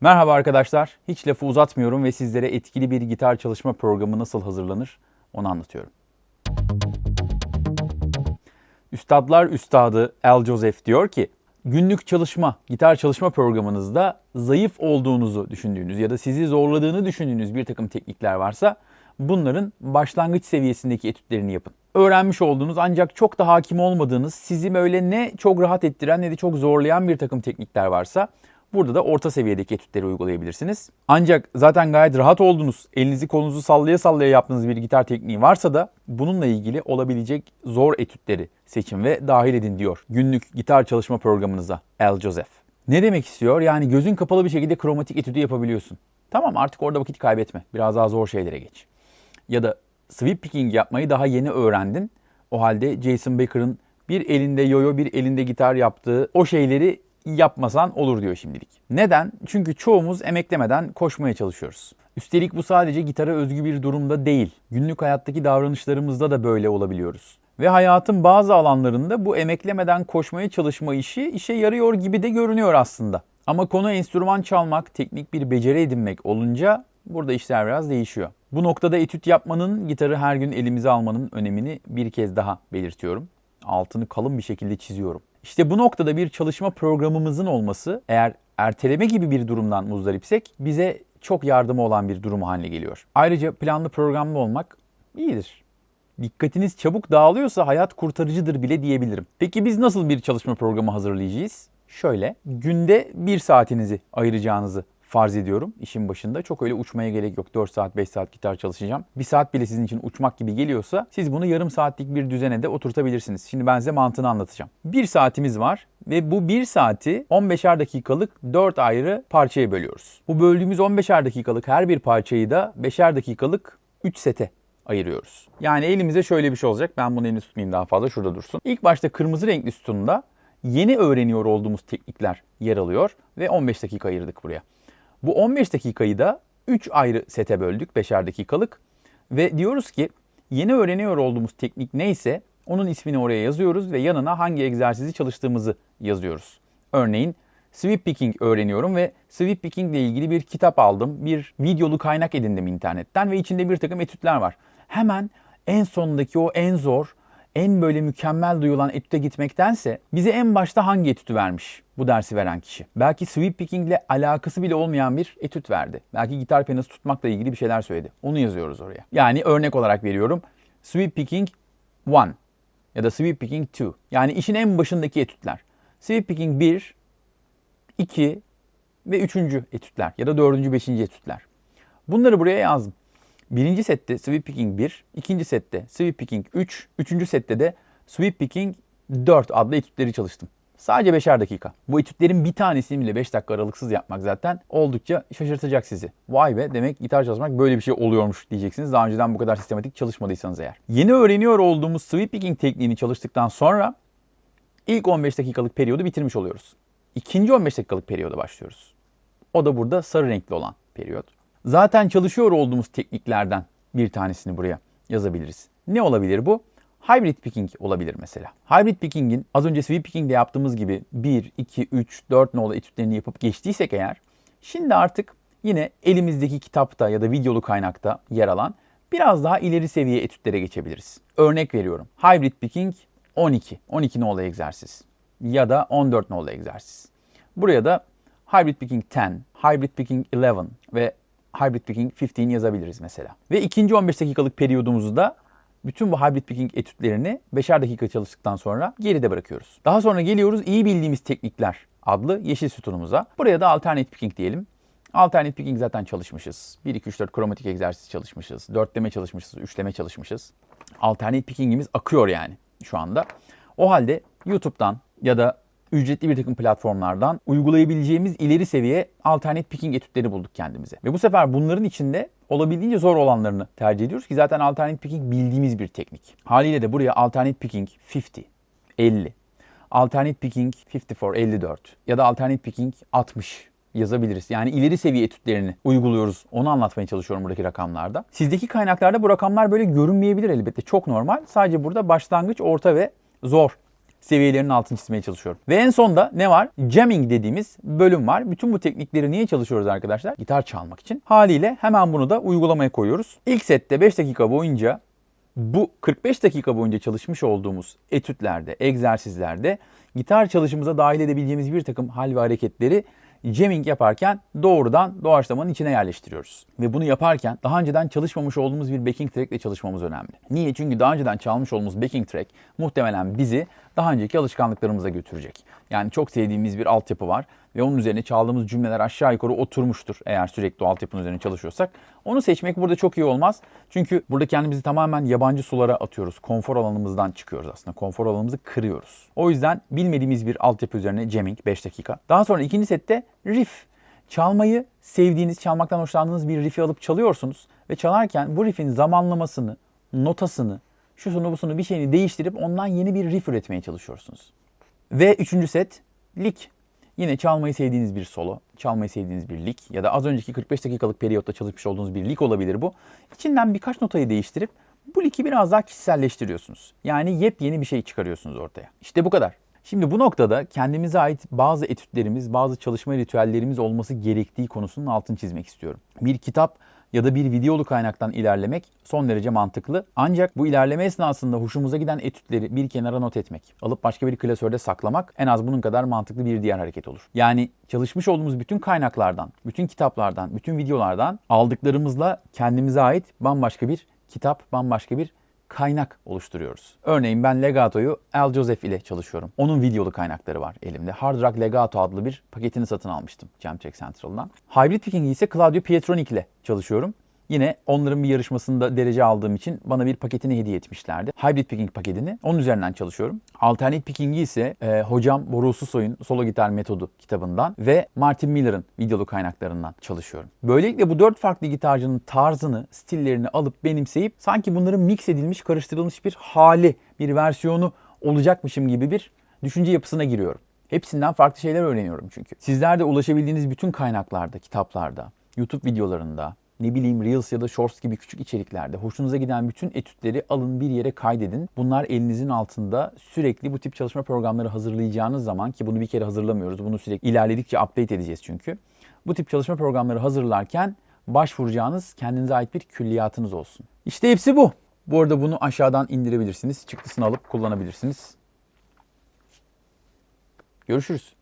Merhaba arkadaşlar. Hiç lafı uzatmıyorum ve sizlere etkili bir gitar çalışma programı nasıl hazırlanır onu anlatıyorum. Üstadlar Üstadı Al Joseph diyor ki, günlük çalışma, gitar çalışma programınızda zayıf olduğunuzu düşündüğünüz ya da sizi zorladığını düşündüğünüz bir takım teknikler varsa bunların başlangıç seviyesindeki etütlerini yapın. Öğrenmiş olduğunuz ancak çok da hakim olmadığınız, sizi böyle ne çok rahat ettiren ne de çok zorlayan bir takım teknikler varsa Burada da orta seviyedeki etütleri uygulayabilirsiniz. Ancak zaten gayet rahat oldunuz. Elinizi kolunuzu sallaya sallaya yaptığınız bir gitar tekniği varsa da bununla ilgili olabilecek zor etütleri seçin ve dahil edin diyor. Günlük gitar çalışma programınıza Al Joseph. Ne demek istiyor? Yani gözün kapalı bir şekilde kromatik etüdü yapabiliyorsun. Tamam artık orada vakit kaybetme. Biraz daha zor şeylere geç. Ya da sweep picking yapmayı daha yeni öğrendin. O halde Jason Becker'ın bir elinde yoyo bir elinde gitar yaptığı o şeyleri yapmasan olur diyor şimdilik. Neden? Çünkü çoğumuz emeklemeden koşmaya çalışıyoruz. Üstelik bu sadece gitara özgü bir durumda değil. Günlük hayattaki davranışlarımızda da böyle olabiliyoruz. Ve hayatın bazı alanlarında bu emeklemeden koşmaya çalışma işi işe yarıyor gibi de görünüyor aslında. Ama konu enstrüman çalmak, teknik bir beceri edinmek olunca burada işler biraz değişiyor. Bu noktada etüt yapmanın, gitarı her gün elimize almanın önemini bir kez daha belirtiyorum. Altını kalın bir şekilde çiziyorum. İşte bu noktada bir çalışma programımızın olması eğer erteleme gibi bir durumdan muzdaripsek bize çok yardımı olan bir durum haline geliyor. Ayrıca planlı programlı olmak iyidir. Dikkatiniz çabuk dağılıyorsa hayat kurtarıcıdır bile diyebilirim. Peki biz nasıl bir çalışma programı hazırlayacağız? Şöyle, günde bir saatinizi ayıracağınızı farz ediyorum işin başında. Çok öyle uçmaya gerek yok. 4 saat 5 saat gitar çalışacağım. Bir saat bile sizin için uçmak gibi geliyorsa siz bunu yarım saatlik bir düzene de oturtabilirsiniz. Şimdi ben size mantığını anlatacağım. Bir saatimiz var ve bu bir saati 15'er dakikalık 4 ayrı parçaya bölüyoruz. Bu böldüğümüz 15'er dakikalık her bir parçayı da 5'er dakikalık 3 sete ayırıyoruz. Yani elimize şöyle bir şey olacak. Ben bunu elini tutmayayım daha fazla. Şurada dursun. İlk başta kırmızı renkli sütunda yeni öğreniyor olduğumuz teknikler yer alıyor ve 15 dakika ayırdık buraya. Bu 15 dakikayı da 3 ayrı sete böldük 5'er dakikalık ve diyoruz ki yeni öğreniyor olduğumuz teknik neyse onun ismini oraya yazıyoruz ve yanına hangi egzersizi çalıştığımızı yazıyoruz. Örneğin sweep picking öğreniyorum ve sweep picking ile ilgili bir kitap aldım. Bir videolu kaynak edindim internetten ve içinde bir takım etütler var. Hemen en sondaki o en zor, en böyle mükemmel duyulan etüte gitmektense bize en başta hangi etütü vermiş bu dersi veren kişi? Belki sweep picking ile alakası bile olmayan bir etüt verdi. Belki gitar penası tutmakla ilgili bir şeyler söyledi. Onu yazıyoruz oraya. Yani örnek olarak veriyorum. Sweep picking 1 ya da sweep picking 2. Yani işin en başındaki etütler. Sweep picking 1, 2 ve 3. etütler ya da 4. 5. etütler. Bunları buraya yazdım. Birinci sette sweep picking 1, ikinci sette sweep picking 3, üçüncü sette de sweep picking 4 adlı etütleri çalıştım. Sadece 5'er dakika. Bu etütlerin bir tanesini bile 5 dakika aralıksız yapmak zaten oldukça şaşırtacak sizi. Vay be demek gitar çalışmak böyle bir şey oluyormuş diyeceksiniz. Daha önceden bu kadar sistematik çalışmadıysanız eğer. Yeni öğreniyor olduğumuz sweep picking tekniğini çalıştıktan sonra ilk 15 dakikalık periyodu bitirmiş oluyoruz. İkinci 15 dakikalık periyoda başlıyoruz. O da burada sarı renkli olan periyot. Zaten çalışıyor olduğumuz tekniklerden bir tanesini buraya yazabiliriz. Ne olabilir bu? Hybrid picking olabilir mesela. Hybrid picking'in az önce sweep picking'de yaptığımız gibi 1, 2, 3, 4 nolu etütlerini yapıp geçtiysek eğer şimdi artık yine elimizdeki kitapta ya da videolu kaynakta yer alan biraz daha ileri seviye etütlere geçebiliriz. Örnek veriyorum. Hybrid picking 12. 12 nolu egzersiz. Ya da 14 nolu egzersiz. Buraya da Hybrid picking 10, Hybrid picking 11 ve Hybrid Picking 15 yazabiliriz mesela. Ve ikinci 15 dakikalık periyodumuzu da bütün bu Hybrid Picking etütlerini 5'er dakika çalıştıktan sonra geride bırakıyoruz. Daha sonra geliyoruz iyi bildiğimiz teknikler adlı yeşil sütunumuza. Buraya da Alternate Picking diyelim. Alternate picking zaten çalışmışız. 1, 2, 3, 4 kromatik egzersiz çalışmışız. Dörtleme çalışmışız, üçleme çalışmışız. Alternate picking'imiz akıyor yani şu anda. O halde YouTube'dan ya da ücretli bir takım platformlardan uygulayabileceğimiz ileri seviye alternatif picking etütleri bulduk kendimize. Ve bu sefer bunların içinde olabildiğince zor olanlarını tercih ediyoruz ki zaten alternatif picking bildiğimiz bir teknik. Haliyle de buraya alternatif picking 50, 50, alternatif picking 54, 54 ya da alternatif picking 60 yazabiliriz. Yani ileri seviye etütlerini uyguluyoruz. Onu anlatmaya çalışıyorum buradaki rakamlarda. Sizdeki kaynaklarda bu rakamlar böyle görünmeyebilir elbette. Çok normal. Sadece burada başlangıç, orta ve zor seviyelerinin altını çizmeye çalışıyorum. Ve en sonda ne var? Jamming dediğimiz bölüm var. Bütün bu teknikleri niye çalışıyoruz arkadaşlar? Gitar çalmak için. Haliyle hemen bunu da uygulamaya koyuyoruz. İlk sette 5 dakika boyunca bu 45 dakika boyunca çalışmış olduğumuz etütlerde, egzersizlerde gitar çalışımıza dahil edebileceğimiz bir takım hal ve hareketleri jamming yaparken doğrudan doğaçlamanın içine yerleştiriyoruz. Ve bunu yaparken daha önceden çalışmamış olduğumuz bir backing track ile çalışmamız önemli. Niye? Çünkü daha önceden çalmış olduğumuz backing track muhtemelen bizi daha önceki alışkanlıklarımıza götürecek. Yani çok sevdiğimiz bir altyapı var ve onun üzerine çaldığımız cümleler aşağı yukarı oturmuştur eğer sürekli o altyapının üzerine çalışıyorsak. Onu seçmek burada çok iyi olmaz. Çünkü burada kendimizi tamamen yabancı sulara atıyoruz. Konfor alanımızdan çıkıyoruz aslında. Konfor alanımızı kırıyoruz. O yüzden bilmediğimiz bir altyapı üzerine jamming 5 dakika. Daha sonra ikinci sette riff. Çalmayı sevdiğiniz, çalmaktan hoşlandığınız bir riff'i alıp çalıyorsunuz ve çalarken bu riff'in zamanlamasını, notasını, şusunu busunu bir şeyini değiştirip ondan yeni bir riff üretmeye çalışıyorsunuz. Ve üçüncü set lik. Yine çalmayı sevdiğiniz bir solo, çalmayı sevdiğiniz bir lik ya da az önceki 45 dakikalık periyotta çalışmış olduğunuz bir lik olabilir bu. İçinden birkaç notayı değiştirip bu liki biraz daha kişiselleştiriyorsunuz. Yani yepyeni bir şey çıkarıyorsunuz ortaya. İşte bu kadar. Şimdi bu noktada kendimize ait bazı etütlerimiz, bazı çalışma ritüellerimiz olması gerektiği konusunun altını çizmek istiyorum. Bir kitap ya da bir videolu kaynaktan ilerlemek son derece mantıklı. Ancak bu ilerleme esnasında hoşumuza giden etütleri bir kenara not etmek, alıp başka bir klasörde saklamak en az bunun kadar mantıklı bir diğer hareket olur. Yani çalışmış olduğumuz bütün kaynaklardan, bütün kitaplardan, bütün videolardan aldıklarımızla kendimize ait bambaşka bir kitap, bambaşka bir kaynak oluşturuyoruz. Örneğin ben Legato'yu Al Joseph ile çalışıyorum. Onun videolu kaynakları var elimde. Hard Rock Legato adlı bir paketini satın almıştım Jam Track Central'dan. Hybrid Picking'i ise Claudio Pietronic ile çalışıyorum. Yine onların bir yarışmasında derece aldığım için bana bir paketini hediye etmişlerdi. Hybrid Picking paketini. Onun üzerinden çalışıyorum. Alternate Picking'i ise e, hocam Boru Susoy'un Solo Gitar Metodu kitabından ve Martin Miller'ın videolu kaynaklarından çalışıyorum. Böylelikle bu dört farklı gitarcının tarzını, stillerini alıp benimseyip sanki bunların mix edilmiş, karıştırılmış bir hali, bir versiyonu olacakmışım gibi bir düşünce yapısına giriyorum. Hepsinden farklı şeyler öğreniyorum çünkü. Sizler de ulaşabildiğiniz bütün kaynaklarda, kitaplarda, YouTube videolarında, ne bileyim Reels ya da Shorts gibi küçük içeriklerde hoşunuza giden bütün etütleri alın bir yere kaydedin. Bunlar elinizin altında sürekli bu tip çalışma programları hazırlayacağınız zaman ki bunu bir kere hazırlamıyoruz. Bunu sürekli ilerledikçe update edeceğiz çünkü. Bu tip çalışma programları hazırlarken başvuracağınız kendinize ait bir külliyatınız olsun. İşte hepsi bu. Bu arada bunu aşağıdan indirebilirsiniz. Çıktısını alıp kullanabilirsiniz. Görüşürüz.